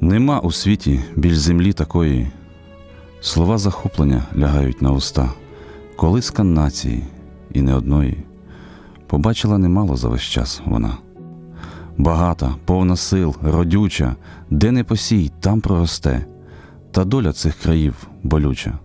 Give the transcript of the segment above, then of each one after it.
Нема у світі більш землі такої. Слова захоплення лягають на уста, колиска нації і не одної. Побачила немало за весь час вона. Багата, повна сил, родюча, де не посій, там проросте. Та доля цих країв болюча.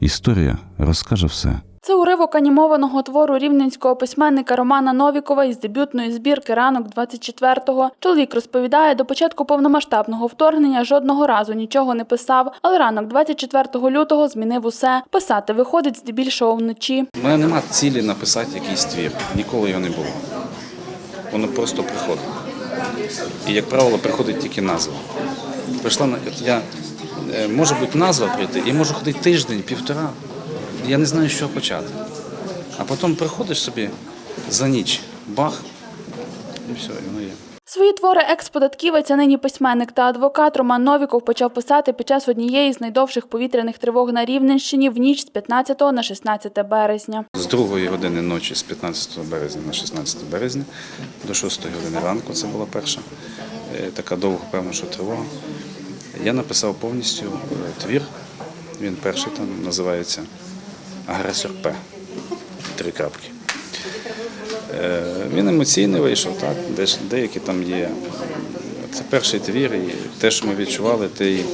Історія розкаже все. Це уривок анімованого твору рівненського письменника Романа Новікова із дебютної збірки Ранок 24-го. Чоловік розповідає, до початку повномасштабного вторгнення жодного разу нічого не писав, але ранок 24 лютого змінив усе. Писати виходить здебільшого вночі. У мене нема цілі написати якийсь твір. Ніколи його не було. Воно просто приходить. І, як правило, приходить тільки назва. Прийшла я е, може бути назва прийти, і можу ходити тиждень, півтора. Я не знаю, з чого почати. А потім приходиш собі за ніч, бах, і все, і воно є. Свої твори екс-податківець, а нині письменник та адвокат Роман Новіков почав писати під час однієї з найдовших повітряних тривог на Рівненщині в ніч з 15 на 16 березня. З 2 години ночі, з 15 березня на 16 березня до 6 години ранку, це була перша е, така довга, певно, що тривога. Я написав повністю е, твір. Він перший там називається Агресор П. Три крапки. Е, Він емоційний вийшов, так, деякі там є. Це перший твір, і те, що ми відчували, те і,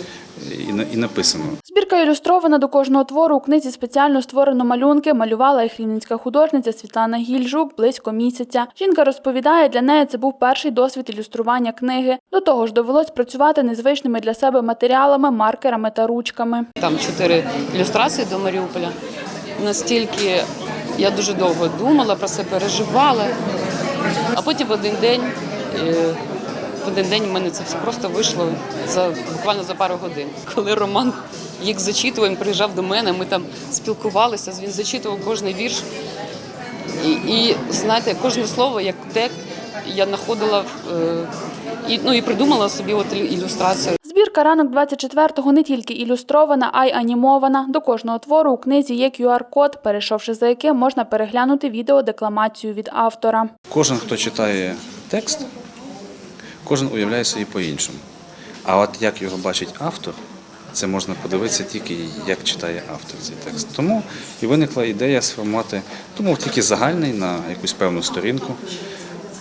і написано. Збірка ілюстрована до кожного твору у книзі спеціально створено малюнки. Малювала їх рівненська художниця Світлана Гільжук близько місяця. Жінка розповідає, для неї це був перший досвід ілюстрування книги. До того ж, довелось працювати незвичними для себе матеріалами, маркерами та ручками. Там чотири ілюстрації до Маріуполя. Настільки я дуже довго думала про це, переживала. А потім в один день, е, в один день в мене це все просто вийшло за буквально за пару годин. Коли Роман їх зачитував, він приїжджав до мене, ми там спілкувалися, він зачитував кожний вірш. І, і знаєте, кожне слово як тек я знаходила е, і, ну, і придумала собі от ілюстрацію. Збірка ранок 24-го не тільки ілюстрована, а й анімована. До кожного твору у книзі є QR-код, перейшовши за яким можна переглянути відеодекламацію від автора. Кожен, хто читає текст, кожен уявляє собі по-іншому. А от як його бачить автор, це можна подивитися тільки, як читає автор цей текст. Тому і виникла ідея сформувати, думав тільки загальний на якусь певну сторінку,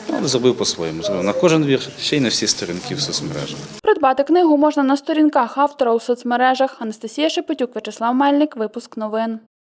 Ну, але зробив по-своєму. Зробив на кожен вірш, ще й на всі сторінки в соцмережах. Придбати книгу можна на сторінках автора у соцмережах. Анастасія Шепетюк, Вячеслав Мельник, випуск новин.